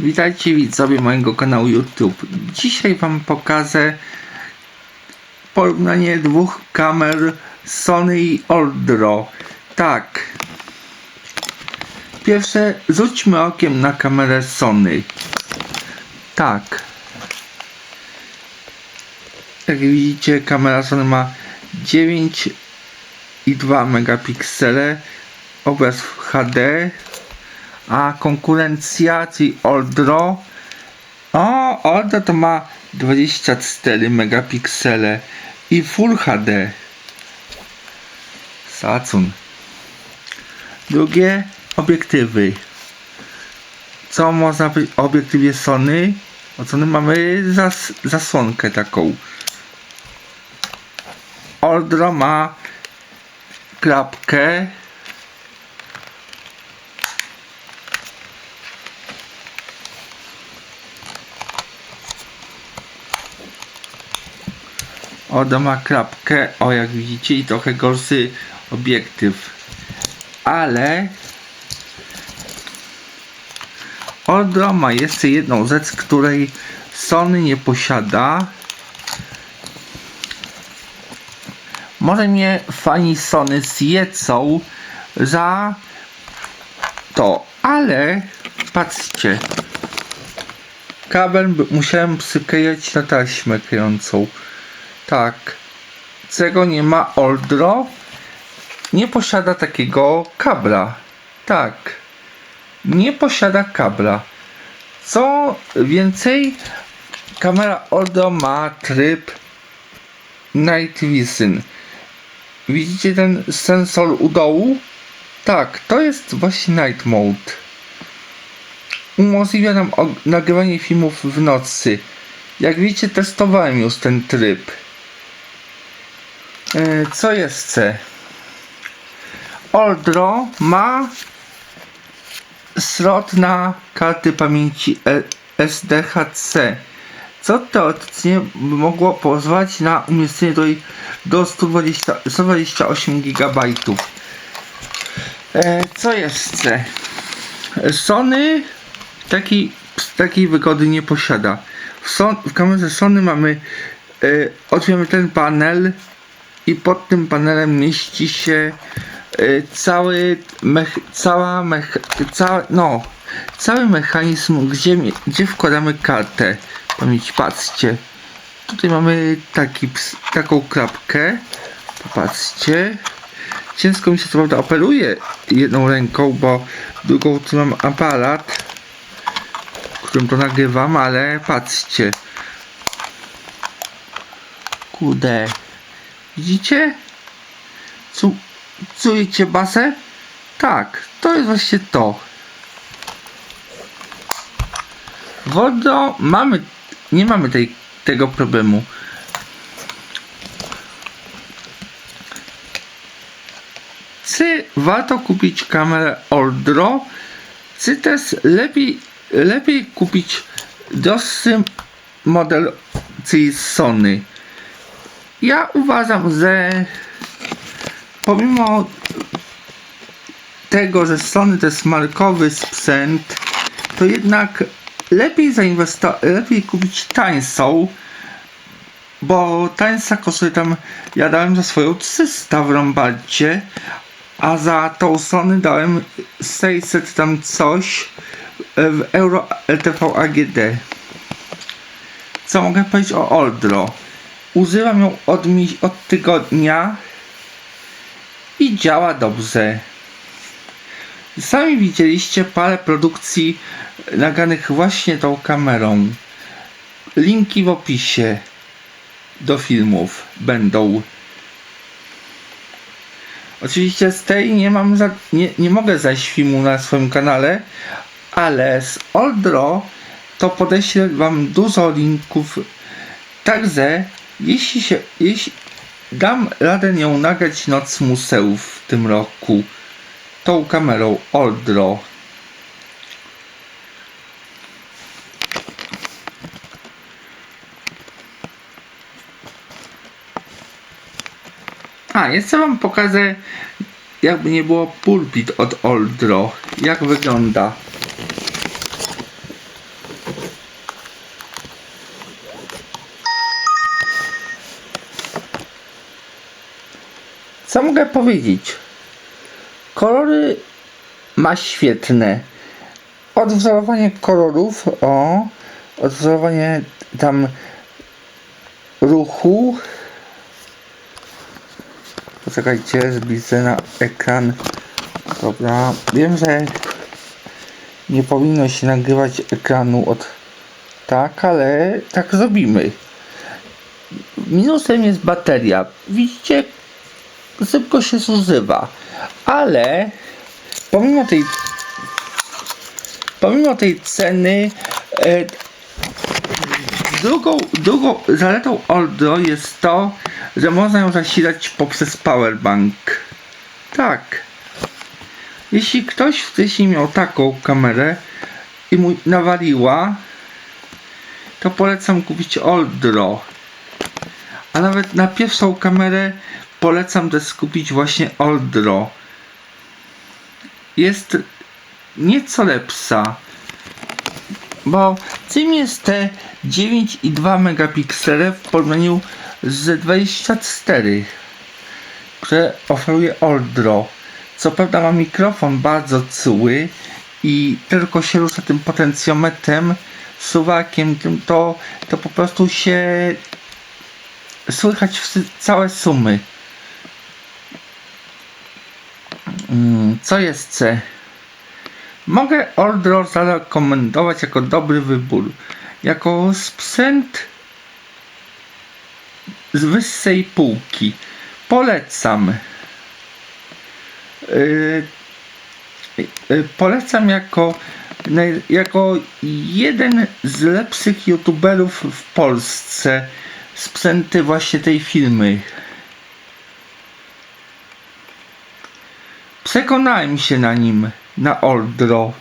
Witajcie widzowie mojego kanału YouTube. Dzisiaj Wam pokażę porównanie dwóch kamer Sony i Oldro. Tak. Pierwsze, rzućmy okiem na kamerę Sony. Tak. Jak widzicie, kamera Sony ma 9,2 megapiksele, obraz w HD, a konkurencja, czyli Oldro, o, Oldro to ma 24 megapiksele i Full HD. Szacun. Drugie, obiektywy. Co można powiedzieć o obiektywie Sony? O Sony mamy zas zasłonkę taką. Oldro ma klapkę Odo ma klapkę, o jak widzicie i trochę gorszy obiektyw. Ale Odo ma jeszcze jedną rzecz, której Sony nie posiada. Może mnie fani Sony zjecą za to, ale patrzcie. Kabel musiałem przyklejać na taśmę kryjącą. Tak. Czego nie ma Oldro? Nie posiada takiego kabla. Tak. Nie posiada kabla. Co więcej, kamera Oldro ma tryb Night Vision. Widzicie ten sensor u dołu? Tak, to jest właśnie Night Mode. Umożliwia nam nagrywanie filmów w nocy. Jak widzicie, testowałem już ten tryb. E, Co jeszcze? Oldro ma slot na karty pamięci E- SDHC, co teoretycznie mogło pozwalać na umieszczenie do, do 120, 128 GB. Co jeszcze? Sony takiej, takiej wygody nie posiada. W, son, w kamerze Sony mamy e, otwieramy ten panel i pod tym panelem mieści się e, cały mech, cała mech, ca, no, cały mechanizm, gdzie, gdzie wkładamy kartę pamięci. Patrzcie, tutaj mamy taki, taką klapkę. Popatrzcie. Ciężko mi się co prawda operuje jedną ręką, bo drugą tu mam aparat, którym to nagrywam, ale patrzcie. Kurde. Widzicie? Cu- Czujecie basę? Tak, to jest właśnie to. Wodo mamy, nie mamy tej, tego problemu. Czy warto kupić kamerę Oldro? Czy też lepiej, lepiej kupić droższy model, czyli Sony? Ja uważam, że pomimo tego, że Sony to jest markowy sprzęt, to jednak lepiej zainwestować, lepiej kupić tańszą, bo tańsza kosztuje tam, ja dałem za swoją 300 w Rombardzie, a za tą Sony dałem 600 tam coś w Euro LTV AGD. Co mogę powiedzieć o Oldro? Używam ją od, od tygodnia i działa dobrze. Sami widzieliście parę produkcji nagranych właśnie tą kamerą. Linki w opisie do filmów będą. Oczywiście z tej nie mam za, nie, nie mogę zajść filmu na swoim kanale, ale z Oldro to podeślę wam dużo linków. Także jeśli się jeśli dam radę nią nagrać Noc Museów w tym roku tą kamerą Oldro. A, jeszcze wam pokażę jakby nie było pulpit od Oldro. Jak wygląda. Co mogę powiedzieć? Kolory ma świetne. Odwzorowanie kolorów, o, odwzorowanie tam ruchu. Poczekajcie, zbliżę na ekran. Dobra, wiem, że nie powinno się nagrywać ekranu od tak, ale tak zrobimy. Minusem jest bateria. Widzicie, szybko się zużywa, ale pomimo tej pomimo tej ceny e, drugą, drugą zaletą Oldro jest to, że można ją zasilać poprzez powerbank. Tak. Jeśli ktoś wcześniej miał taką kamerę i mu nawaliła, to polecam kupić Oldro. A nawet na pierwszą kamerę polecam też kupić właśnie Oldro. Jest nieco lepsza. Bo czym jest te 9,2 megapiksele w porównaniu z 24, które oferuje Oldro. Co prawda ma mikrofon bardzo czuły i tylko się rusza tym potencjometrem, suwakiem, tym to, to po prostu się słychać całe sumy. Mm, Co jeszcze? Mogę Oldro zarekomendować jako dobry wybór. Jako sprzęt z wyższej półki. Polecam. Yy, yy, polecam jako, jako jeden z lepszych youtuberów w Polsce sprzęty właśnie tej firmy. Przekonałem się na nim, na Oldro.